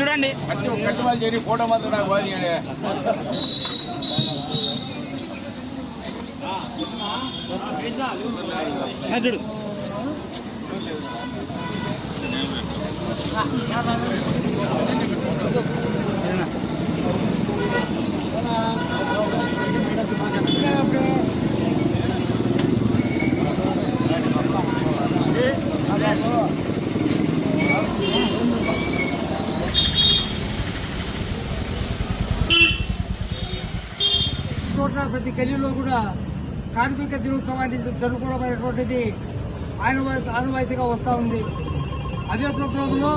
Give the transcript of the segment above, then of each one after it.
చూడండి. కట్టి కట్టుబడి చేరి ఫోటో మాత్రం నాకు చూడు. ప్రతి గల్లీలో కూడా కార్మిక దినోత్సవాన్ని జరుపుకోవడం అనేటువంటిది ఆయన ఆనవాయితీగా వస్తూ ఉంది. అదే ప్రోగ్రాంలో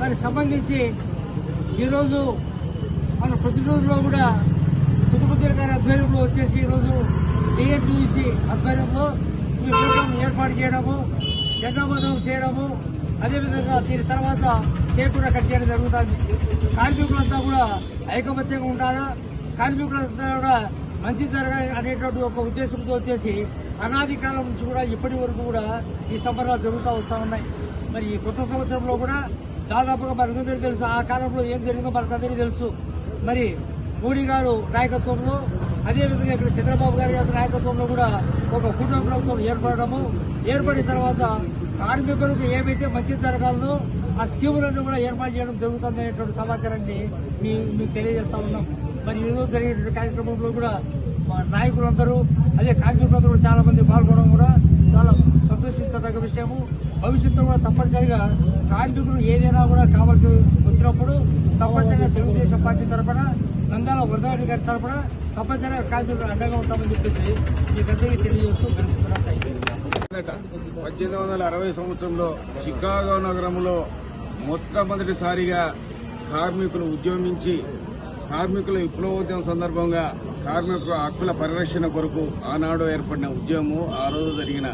దానికి సంబంధించి ఈరోజు మన ప్రతిరోజులో కూడా కుతుబుద్దీన్ గారి ఆధ్వర్యంలో వచ్చేసి ఈరోజు డిఎన్టీసీ ఆధ్వర్యంలో ఈ ప్రోగ్రాం ఏర్పాటు చేయడము జెండాబంధనం చేయడము అదేవిధంగా దీని తర్వాత కేక్ కూడా కట్ చేయడం జరుగుతుంది. కార్మికులంతా కూడా ఐకమత్యంగా ఉండాలా? కార్మికులంతా కూడా మంచి జరగాలి అనేటువంటి ఒక ఉద్దేశంతో వచ్చేసి అనాది కాలం నుంచి కూడా ఇప్పటి వరకు కూడా ఈ సంబరాలు జరుగుతూ వస్తూ ఉన్నాయి. మరి ఈ కొత్త సంవత్సరంలో కూడా దాదాపుగా మనందరికీ తెలుసు ఆ కాలంలో ఏం జరిగిందో మనకందరికీ తెలుసు. మరి మోడీ గారు నాయకత్వంలో అదేవిధంగా ఇక్కడ చంద్రబాబు గారి యొక్క నాయకత్వంలో కూడా ఒక కుటుంబ ప్రభుత్వం ఏర్పడము ఏర్పడిన తర్వాత కార్మికులకు ఏమైతే మంచి జరగాలనో ఆ స్కీములను కూడా ఏర్పాటు చేయడం జరుగుతుంది అనేటువంటి సమాచారాన్ని మీ మీకు తెలియజేస్తా ఉన్నాం. మరి ఈరోజు జరిగేటువంటి కార్యక్రమంలో కూడా మా నాయకులందరూ అదే కార్మికులందరూ కూడా చాలామంది పాల్గొనడం కూడా చాలా సంతోషించదగ్గ విషయము. భవిష్యత్తులో కూడా తప్పనిసరిగా కార్మికులు ఏదైనా కూడా కావాల్సి వచ్చినప్పుడు తప్పనిసరిగా తెలుగుదేశం పార్టీ తరఫున నందాల వరదాడి గారి తరఫున తప్పనిసరిగా కార్మికులు అండగా ఉంటామని చెప్పేసి మీకందరికీ తెలియజేస్తూ కనిపిస్తున్నాం పద్దెనిమిది వందల అరవై సంవత్సరంలో చికాగో నగరంలో మొట్టమొదటిసారిగా కార్మికులు ఉద్యమించి కార్మికుల విప్లవోద్యమం సందర్భంగా కార్మికుల హక్కుల పరిరక్షణ కొరకు ఆనాడు ఏర్పడిన ఉద్యమం ఆ రోజు జరిగిన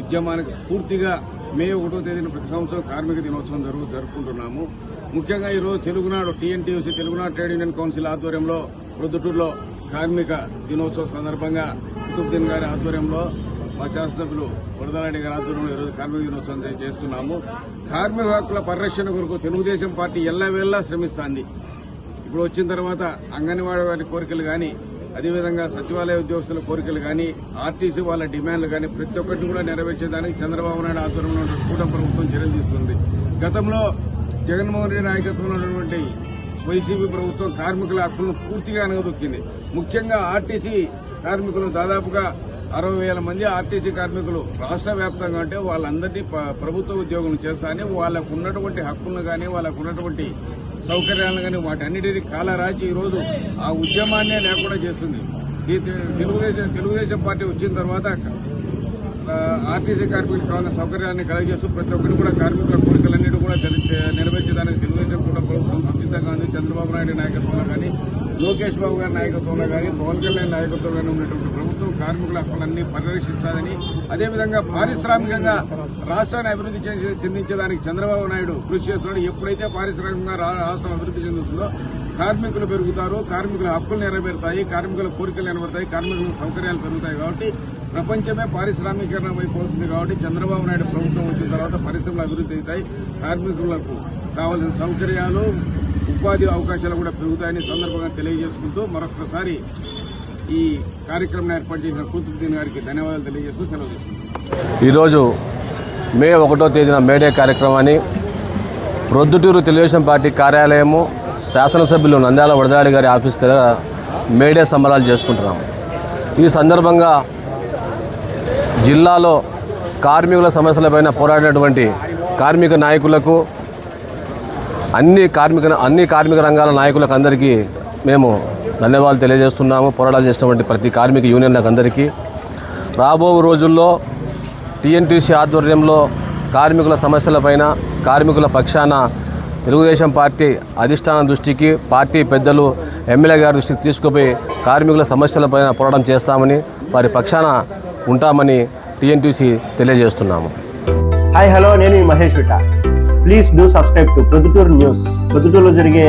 ఉద్యమానికి స్ఫూర్తిగా మే ఒకటో తేదీన ప్రతి సంవత్సరం కార్మిక దినోత్సవం జరుగు జరుపుకుంటున్నాము. ముఖ్యంగా ఈరోజు Telugunadu TNTUC Telugunadu trade union council ఆధ్వర్యంలో ప్రొద్దుటూరులో కార్మిక దినోత్సవం సందర్భంగా కుతుబ్దీన్ గారి ఆధ్వర్యంలో మా శాసనసభ్యులు వరదలారెడ్డి గారి ఆధ్వర్యంలో ఈరోజు కార్మిక దినోత్సవం చేస్తున్నాము. కార్మిక హక్కుల పరిరక్షణ కొరకు తెలుగుదేశం పార్టీ ఎల్లవేళ్ళా శ్రమిస్తోంది. ఇప్పుడు వచ్చిన తర్వాత అంగన్వాడీ వారి కోరికలు కానీ అదేవిధంగా సచివాలయ ఉద్యోగస్తుల కోరికలు కానీ ఆర్టీసీ వాళ్ళ డిమాండ్లు కానీ ప్రతి ఒక్కటి కూడా నెరవేర్చేదానికి చంద్రబాబు నాయుడు ఆధ్వర్యంలో ఉన్న కూటమి ప్రభుత్వం చర్యలు తీసుకుంది. గతంలో జగన్మోహన్ రెడ్డి నాయకత్వంలో ఉన్నటువంటి వైసీపీ ప్రభుత్వం కార్మికుల హక్కులను పూర్తిగా అనగదొక్కింది. ముఖ్యంగా ఆర్టీసీ కార్మికులు దాదాపుగా అరవై వేల మంది ఆర్టీసీ కార్మికులు రాష్ట్ర వ్యాప్తంగా అంటే వాళ్ళందరినీ ప్రభుత్వ ఉద్యోగం చేస్తానే వాళ్ళకు ఉన్నటువంటి హక్కులను కానీ వాళ్ళకు ఉన్నటువంటి సౌకర్యాలను కానీ వాటన్నిటిని కాలరాచి ఈరోజు ఆ ఉద్యమాన్నే లేకుండా చేస్తుంది. ఈ తెలుగుదేశం తెలుగుదేశం పార్టీ వచ్చిన తర్వాత ఆర్టీసీ కార్మికులకు కావాల్సిన సౌకర్యాన్ని కలగజేస్తూ ప్రతి ఒక్కరు కూడా కార్మికుల కోరికలన్నిటి కూడా తెలి- నెరవేర్చేదానికి తెలుగుదేశం కూడా ప్రభుత్వం సంసిద్ధంగా ఉంది. చంద్రబాబు నాయుడు నాయకత్వంలో కానీ లోకేష్ బాబు గారి నాయకత్వంలో కానీ పవన్ కళ్యాణ్ నాయకత్వంలో కానీ ఉన్నటువంటి కార్మికుల హక్కులన్నీ పరిరక్షిస్తారని అదేవిధంగా పారిశ్రామికంగా రాష్ట్రాన్ని అభివృద్ధి చెందించడానికి చంద్రబాబు నాయుడు కృషి చేస్తున్నాడు. ఎప్పుడైతే పారిశ్రామికంగా రా- రాష్ట్రం అభివృద్ధి చెందుతుందో కార్మికులు పెరుగుతారు కార్మికుల హక్కులు నెరవేరుతాయి కార్మికుల కోరికలు నెరవేరుతాయి కార్మికుల సౌకర్యాలు పెరుగుతాయి కాబట్టి ప్రపంచమే పారిశ్రామికీకరణ అయిపోతుంది కాబట్టి చంద్రబాబు నాయుడు ప్రభుత్వం వచ్చిన తర్వాత పరిశ్రమలు అభివృద్ధి అవుతాయి కార్మికులకు కావాల్సిన సౌకర్యాలు ఉపాధి అవకాశాలు కూడా పెరుగుతాయని సందర్భంగా తెలియజేసుకుంటూ మరొకసారి ఈ కార్యక్రమం ఏర్పాటు చేసిన కూతురుద్దీన్ గారికి ధన్యవాదాలు తెలియజేస్తూ సెలవు తీసుకుంటాం ఈరోజు మే ఒకటో తేదీన మేడే కార్యక్రమాన్ని ప్రొద్దుటూరు తెలుగుదేశం పార్టీ కార్యాలయము శాసనసభ్యులు నంద్యాల వడదాడి గారి ఆఫీస్ కదా మేడే సంబరాలు చేసుకుంటున్నాం ఈ సందర్భంగా జిల్లాలో కార్మికుల సమస్యలపైన పోరాడినటువంటి కార్మిక నాయకులకు అన్ని కార్మిక అన్ని కార్మిక రంగాల నాయకులకు అందరికీ మేము ధన్యవాదాలు తెలియజేస్తున్నాము. పోరాటాలు చేసినటువంటి ప్రతి కార్మిక యూనియన్లకు అందరికీ. రాబో రోజుల్లో టీఎన్టీసీ ఆధ్వర్యంలో కార్మికుల సమస్యలపైన కార్మికుల పక్షాన తెలుగుదేశం పార్టీ అధిష్టానం దృష్టికి పార్టీ పెద్దలు ఎమ్మెల్యే గారి దృష్టికి తీసుకుపోయి కార్మికుల సమస్యలపైన పోరాటం చేస్తామని వారి పక్షాన ఉంటామని టీఎన్టీసీ తెలియజేస్తున్నాము. హాయ్ హలో నేను Mahesh విట please do subscribe to Proddatur news ప్రొద్దుటూరులో జరిగే